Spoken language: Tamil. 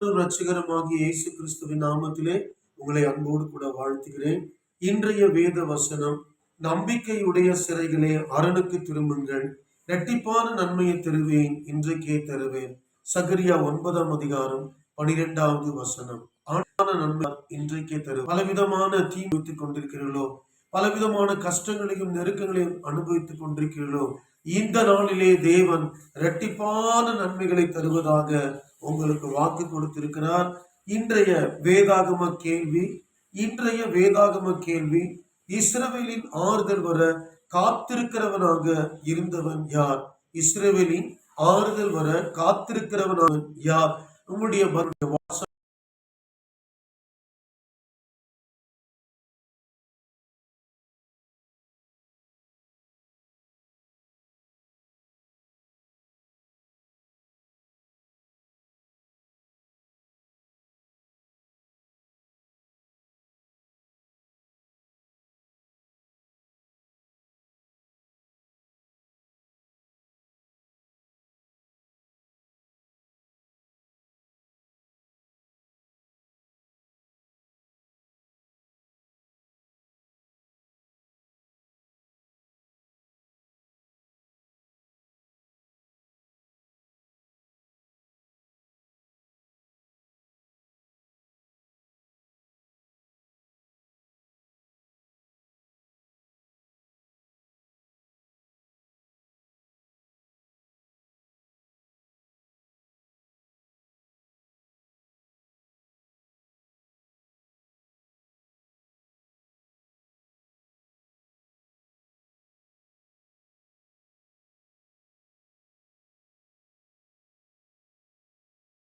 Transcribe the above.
ரட்சகரமாகிய இயேசு கிறிஸ்துவின் நாமத்திலே உங்களை அன்போடு கூட வாழ்த்துகிறேன். இன்றைய வேத வசனம் நம்பிக்கையுடைய சிறைகளே அரணுக்கு திரும்புங்கள் இரட்டிப்பான நன்மையை தருவேன் இன்றைக்கே தருவேன். சகரியா ஒன்பதாம் அதிகாரம் பனிரெண்டாவது வசனம். ஆனான நன்மை இன்றைக்கே தரு பலவிதமான தீ வைத்துக் கொண்டிருக்கிறீர்களோ பலவிதமான கஷ்டங்களையும் நெருக்கங்களையும் அனுபவித்துக் கொண்டிருக்கிறீர்களோ இந்த நாளிலே தேவன் இரட்டிப்பான நன்மைகளை தருவதாக உங்களுக்கு வாக்கு கொடுத்திருக்கிறார். இன்றைய வேதாகம கேள்வி இன்றைய வேதாகம கேள்வி இஸ்ரவேலின் ஆறுதல் வர காத்திருக்கிறவனாக இருந்தவன் யார்? இஸ்ரவேலின் ஆறுதல் வர காத்திருக்கிறவனாக யார்? உங்களுடைய வாச-